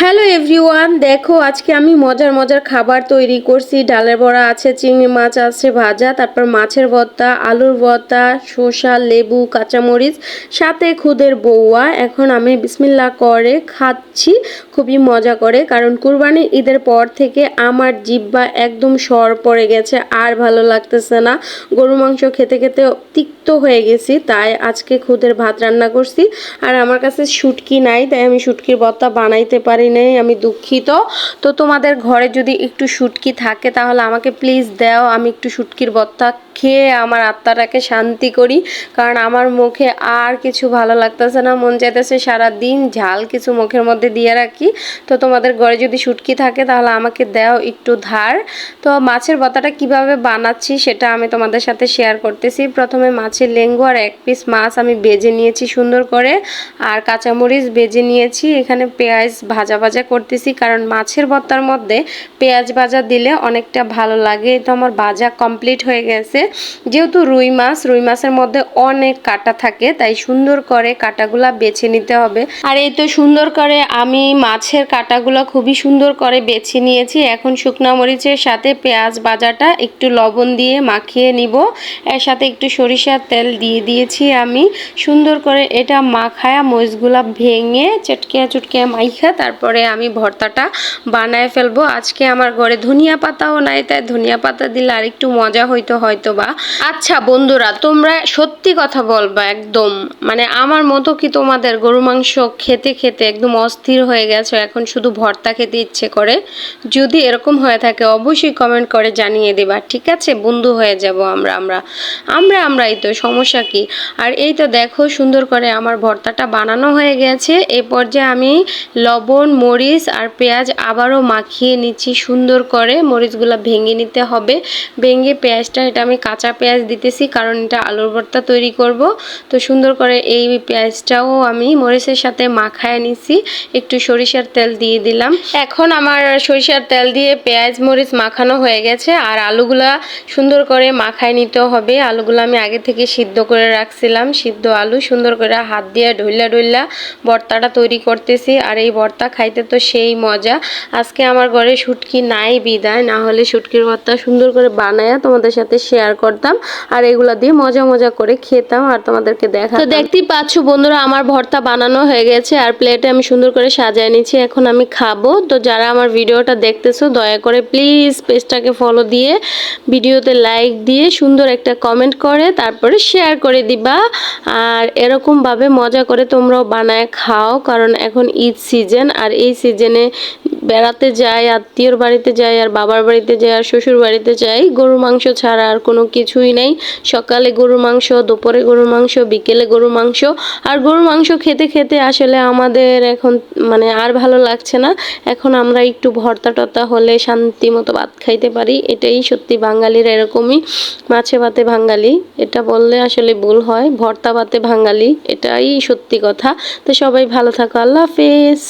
Hello everyone, দেখো আজকে আমি মজার মজার খাবার তৈরি করছি। ডালের বড়া আছে, চিংড়ি মাছ আছে, ভাজা, তারপর মাছের ভর্তা, আলুর ভর্তা, শসা, লেবু, কাঁচামরিচ, সাথে খুদের বৌয়া এখন আমি বিসমিল্লা করে খাচ্ছি, খুবই মজা করে, কারণ কুরবানি ঈদের পর থেকে আমার জিব্বা একদম সর পড়ে গেছে, আর ভালো লাগতেছে না। গরু মাংস খেতে খেতে তিক্ত হয়ে গেছি, তাই আজকে খুদের ভাত রান্না করছি। আর আমার কাছে শুটকি নাই, তাই আমি শুটকির ভর্তা বানাইতে পারি নাই, আমি দুঃখিত। তো তোমাদের ঘরে যদি একটু শুটকি থাকে, তাহলে আমাকে প্লিজ দাও, আমি একটু শুটকির ভর্তা খেয়ে আমার আত্মাটাকে শান্তি করি, কারণ আমার মুখে আর কিছু ভালো লাগতেছে না, মন চাইতেছে সারাদিন ঝাল কিছু মুখের মধ্যে দিয়ে রাখি। তো তোমাদের ঘরে যদি শুটকি থাকে তাহলে আমাকে দাও একটু ধার। তো মাছের ভর্তাটা কীভাবে বানাচ্ছি সেটা আমি তোমাদের সাথে শেয়ার করতেছি। প্রথমে মাছের লেঙ্গু আর এক পিস মাছ আমি বেজে নিয়েছি সুন্দর করে, আর কাঁচামরিচ বেজে নিয়েছি। এখানে পেঁয়াজ ভাজা ভাজা করতেছি, কারণ মাছের বত্তার মধ্যে পেঁয়াজ ভাজা দিলে অনেকটা ভালো লাগে। তো আমার ভাজা কমপ্লিট হয়ে গেছে। যেহেতু রুই মাছ, রুই মাছের মধ্যে অনেক কাটা থাকে, তাই সুন্দর করে কাটাগুলা বেছে নিতে হবে। আর এই তো সুন্দর করে আমি মাছের কাটাগুলো খুবই সুন্দর করে বেছে নিয়েছি। এখন শুকনা মরিচের সাথে পেঁয়াজ ভাজাটা একটু লবণ দিয়ে মাখিয়ে নিব। এর সাথে একটু সরিষার তেল দিয়ে দিয়েছি আমি। সুন্দর করে এটা মাখায়া মরিচগুলা ভেঙে চটকিয়া চুটকিয়া মাইখা তারপরে আমি ভর্তাটা বানায় ফেলব। আজকে আমার ঘরে ধনিয়া পাতাও নাই, তাই ধনিয়া পাতা দিলে আর একটু মজা হইতো হয়তো বা আচ্ছা বন্ধুরা, তোমরা সত্যি কথা বলবা একদম। মানে আমার মতো কি তোমাদের গরু মাংস খেতে খেতে একদম অস্থির হয়ে গেছে? এখন শুধু ভর্তা খেতে ইচ্ছে করে। যদি এরকম হয়ে থাকে, অবশ্যই কমেন্ট করে জানিয়ে দেবা। ঠিক আছে? বন্ধু হয়ে যাব আমরা আমরা। আমরা, আমরাই তো, সমস্যা কি? আর এই তো দেখো, সুন্দর করে আমার ভর্তাটা বানানো হয়ে গেছে। এই পর্যায়ে আমি লবণ, মরিচ আর পেঁয়াজ আবারও মাখিয়ে নিচ্ছি সুন্দর করে। মরিচগুলো ভেঙে নিতে হবে। ভেঙে পেঁয়াজটা এটা আমি কাঁচা পেঁয়াজ দিতেছি, কারণ এটা আলুর ভর্তা তৈরি করব। তো সুন্দর করে এই পেঁয়াজটাও আমি মরিচের সাথে মাখায় নিছি, একটু সরিষার তেল দিয়ে দিলাম। এখন আমার সরিষার তেল দিয়ে পেঁয়াজ, মরিচ মাখানো হয়ে গেছে, আর আলুগুলা সুন্দর করে মাখায় নিতে হবে। আলুগুলো আমি আগে থেকে সিদ্ধ করে রাখছিলাম, সিদ্ধ আলু সুন্দর করে হাত দিয়ে ঢইলা ঢইলা ভর্তাটা তৈরি করতেছি, আর এই ভর্তা খাইতে তো সেই মজা। আজকে আমার ঘরে শুটকি নাই, বিদায়। না হলে শুটকির ভর্তা সুন্দর করে বানায়া তোমাদের সাথে শেয়ার করতাম। আর এগুলা দিয়ে মজা মজা করে খেতাম আর তোমাদেরকে দেখা তো দেখতেই পাচ্ছ বন্ধুরা আমার ভর্তা বানানো হয়ে গেছে আর প্লেটে আমি সুন্দর করে সাজায় নিচ্ছি এখন আমি খাব। তো যারা আমার ভিডিওটা দেখতেছো দয়া করে প্লিজ পেজটাকে ফলো দিয়ে ভিডিওতে লাইক দিয়ে সুন্দর একটা কমেন্ট করে তারপরে শেয়ার করে দিবা। আর এরকমভাবে মজা করে তোমরাও বানায় খাও কারণ এখন ঈদ সিজন আর এই সিজনে বেড়াতে যাই, আত্মীয়র বাড়িতে যাই আর বাবার বাড়িতে যাই আর শ্বশুর বাড়িতে যাই, গরুর মাংস ছাড়া আর কোনো কিছুই নেই। সকালে গরুর মাংস, দুপুরে গরুর মাংস, বিকেলে গরুর মাংস আর গরুর মাংস খেতে খেতে আসলে আমাদের এখন মানে আর ভালো লাগছে না। এখন আমরা একটু ভর্তা টর্তা হলে শান্তি মতো ভাত খাইতে পারি, এটাই সত্যি বাঙালির এরকমই। মাছে ভাতে বাঙালি এটা বললে আসলে ভুল হয়, ভর্তা ভাতে বাঙালি এটাই সত্যি কথা। তো সবাই ভালো থাকো, আল্লাহ হাফেজ।